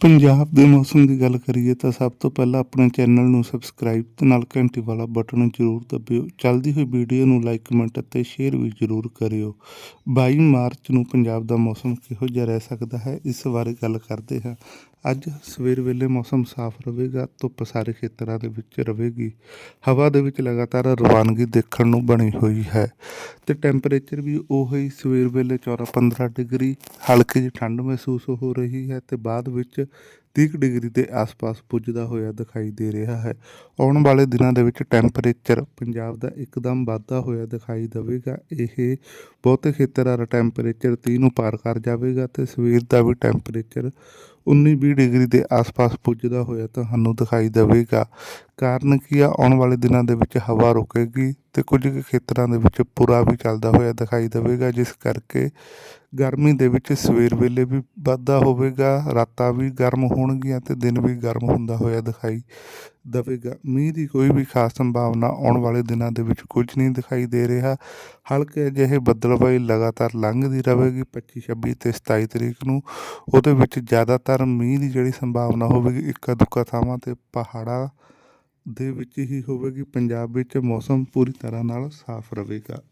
ਪੰਜਾਬ ਦੇ ਮੌਸਮ ਦੀ ਗੱਲ ਕਰੀਏ ਤਾਂ ਸਭ ਤੋਂ ਪਹਿਲਾਂ ਆਪਣੇ ਚੈਨਲ ਨੂੰ ਸਬਸਕ੍ਰਾਈਬ ਤੇ ਨਾਲ ਘੰਟੀ ਵਾਲਾ ਬਟਨ ਜ਼ਰੂਰ ਦਬਿਓ। ਚੱਲਦੀ ਹੋਈ ਵੀਡੀਓ ਨੂੰ ਲਾਈਕ, ਕਮੈਂਟ ਅਤੇ ਸ਼ੇਅਰ ਵੀ ਜ਼ਰੂਰ ਕਰਿਓ। 22 ਮਾਰਚ ਨੂੰ ਪੰਜਾਬ ਦਾ ਮੌਸਮ ਕਿਹੋ ਜਿਹਾ ਰਹਿ ਸਕਦਾ ਹੈ? ਇਸ ਬਾਰੇ ਗੱਲ ਕਰਦੇ ਹਾਂ। ਅੱਜ ਸਵੇਰ ਵੇਲੇ ਮੌਸਮ ਸਾਫ਼ ਰਹੇਗਾ, ਧੁੱਪ ਸਾਰੇ ਖੇਤਰਾਂ ਦੇ ਵਿੱਚ ਰਹੇਗੀ। ਹਵਾ ਦੇ ਵਿੱਚ ਲਗਾਤਾਰ ਰਵਾਨਗੀ ਦੇਖਣ ਨੂੰ ਬਣੀ ਹੋਈ ਹੈ ਤੇ ਟੈਂਪਰੇਚਰ ਵੀ ਉਹੀ ਸਵੇਰ ਵੇਲੇ 14 15 ਡਿਗਰੀ, ਹਲਕੀ ਜਿਹੀ ਠੰਡ ਮਹਿਸੂਸ ਹੋ ਰਹੀ ਹੈ ਤੇ ਬਾਅਦ ਵਿੱਚ 30 ਡਿਗਰੀ ਦੇ ਆਸ-ਪਾਸ ਪੁੱਜਦਾ ਹੋਇਆ ਦਿਖਾਈ ਦੇ ਰਿਹਾ ਹੈ। ਆਉਣ ਵਾਲੇ ਦਿਨਾਂ ਦੇ ਵਿੱਚ ਟੈਂਪਰੇਚਰ ਪੰਜਾਬ ਦਾ ਇੱਕਦਮ ਵਾਧਾ ਹੋਇਆ ਦਿਖਾਈ ਦੇਵੇਗਾ। ਇਹ ਬਹੁਤੇ ਖੇਤਰਾਂ ਦਾ ਟੈਂਪਰੇਚਰ 30 ਨੂੰ ਪਾਰ ਕਰ ਜਾਵੇਗਾ ਤੇ ਸਵੇਰ ਦਾ ਵੀ ਟੈਂਪਰੇਚਰ 19-20 ਡਿਗਰੀ ਦੇ ਆਸ-ਪਾਸ ਪੁੱਜਦਾ ਹੋਇਆ ਤੁਹਾਨੂੰ ਦਿਖਾਈ ਦੇਵੇਗਾ ਕਾਰਨ ਕੀ ਆ? ਆਉਣ ਵਾਲੇ ਦਿਨਾਂ ਦੇ ਵਿੱਚ ਹਵਾ ਰੁਕੇਗੀ ਤੇ ਕੁਝ ਕੁ ਖੇਤਰਾਂ ਦੇ ਵਿੱਚ ਪੁਰਾ ਵੀ ਚੱਲਦਾ ਹੋਇਆ ਦਿਖਾਈ ਦੇਵੇਗਾ, ਜਿਸ ਕਰਕੇ ਗਰਮੀ ਦੇ ਵਿੱਚ ਸਵੇਰ ਵੇਲੇ ਵੀ ਵਾਧਾ ਹੋਵੇਗਾ, ਰਾਤਾਂ ਵੀ ਗਰਮ ਹੋਣਗੀਆਂ ਤੇ ਦਿਨ ਵੀ ਗਰਮ ਹੁੰਦਾ ਹੋਇਆ ਦਿਖਾਈ ਦੇਵੇਗਾ। ਮੀਂਹ ਦੀ ਕੋਈ ਵੀ ਖਾਸ ਸੰਭਾਵਨਾ ਆਉਣ ਵਾਲੇ ਦਿਨਾਂ ਦੇ ਵਿੱਚ ਕੁਝ ਨਹੀਂ ਦਿਖਾਈ ਦੇ ਰਿਹਾ। ਹਲਕੇ ਜਿਹੇ ਬੱਦਲਬਾਈ ਲਗਾਤਾਰ ਲੰਘਦੀ ਰਹੇਗੀ 25 26 ਤੇ 27 ਤਰੀਕ ਨੂੰ। ਉਹਦੇ ਵਿੱਚ ਜ਼ਿਆਦਾਤਰ ਮੀਂਹ ਦੀ ਜਿਹੜੀ ਸੰਭਾਵਨਾ ਹੋਵੇਗੀ, ਇੱਕਾ ਦੁੱਕਾ ਥਾਵਾਂ ਤੇ ਪਹਾੜਾਂ ਦੇ ਵਿੱਚ ਹੀ ਹੋਵੇਗੀ। ਪੰਜਾਬ ਵਿੱਚ ਮੌਸਮ ਪੂਰੀ ਤਰ੍ਹਾਂ ਨਾਲ ਸਾਫ਼ ਰਹੇਗਾ।